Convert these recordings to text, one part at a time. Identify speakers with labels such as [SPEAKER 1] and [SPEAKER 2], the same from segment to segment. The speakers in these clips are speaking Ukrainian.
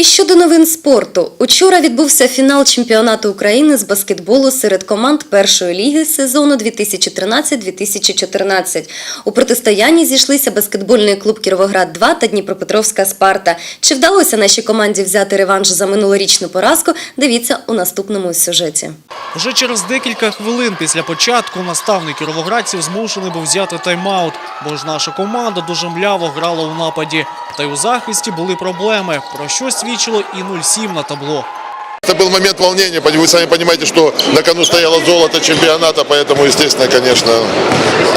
[SPEAKER 1] І щодо новин спорту, учора відбувся фінал чемпіонату України з баскетболу серед команд першої ліги сезону 2013-2014. У протистоянні зійшлися баскетбольний клуб Кіровоград 2 та Дніпропетровська Спарта. Чи вдалося нашій команді взяти реванш за минулорічну поразку? Дивіться у наступному сюжеті.
[SPEAKER 2] Вже через декілька хвилин після початку наставник кіровоградців змушений був взяти тайм-аут, бо ж наша команда дуже мляво грала у нападі. Та й у захисті були проблеми, про що свідчило і 0-7 на табло.
[SPEAKER 3] Это был момент волнения. Вы сами понимаете, что на кону стояло золото чемпионата, поэтому, естественно, конечно,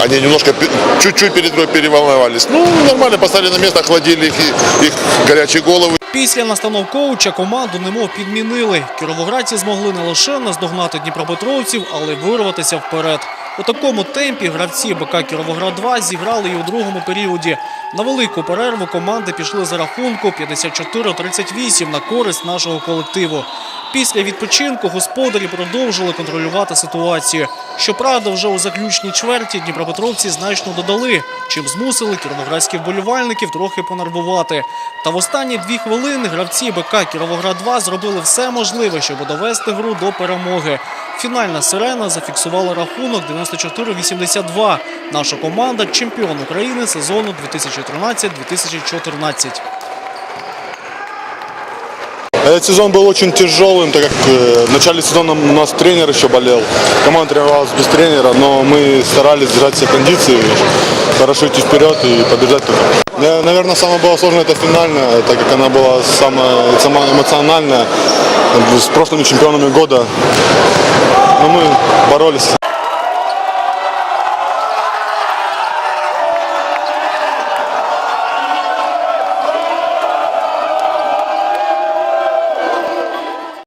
[SPEAKER 3] они немножко, пе- чуть-чуть перед игрой переволновались. Ну, нормально, поставили на место, охладили их, их горячие головы.
[SPEAKER 2] Після настанов коуча команду немов підмінили. Кіровоградці змогли не лише наздогнати дніпропетровців, але й вирватися вперед. У такому темпі гравці БК Кіровоград-2 зіграли і у другому періоді. На велику перерву команди пішли за рахунку 54-38 на користь нашого колективу. Після відпочинку господарі продовжили контролювати ситуацію. Щоправда, вже у заключній чверті дніпропетровці значно додали, чим змусили кіровоградських вболівальників трохи понервувати. Та в останні дві хвилини гравці БК Кіровоград-2 зробили все можливе, щоб довести гру до перемоги. Фінальна сирена зафіксувала рахунок 94-82. Наша команда чемпіон України сезону 2013-2014.
[SPEAKER 4] Этот сезон был очень тяжелым, так как э, в начале сезона у нас тренер еще болел. Команда тренировалась без тренера, но мы старались держать все кондиции, хорошо идти вперед и побежать только. Наверное, самое было сложное это финальная, так как она была самая, самая эмоциональная с прошлыми чемпионами года. Но мы боролись.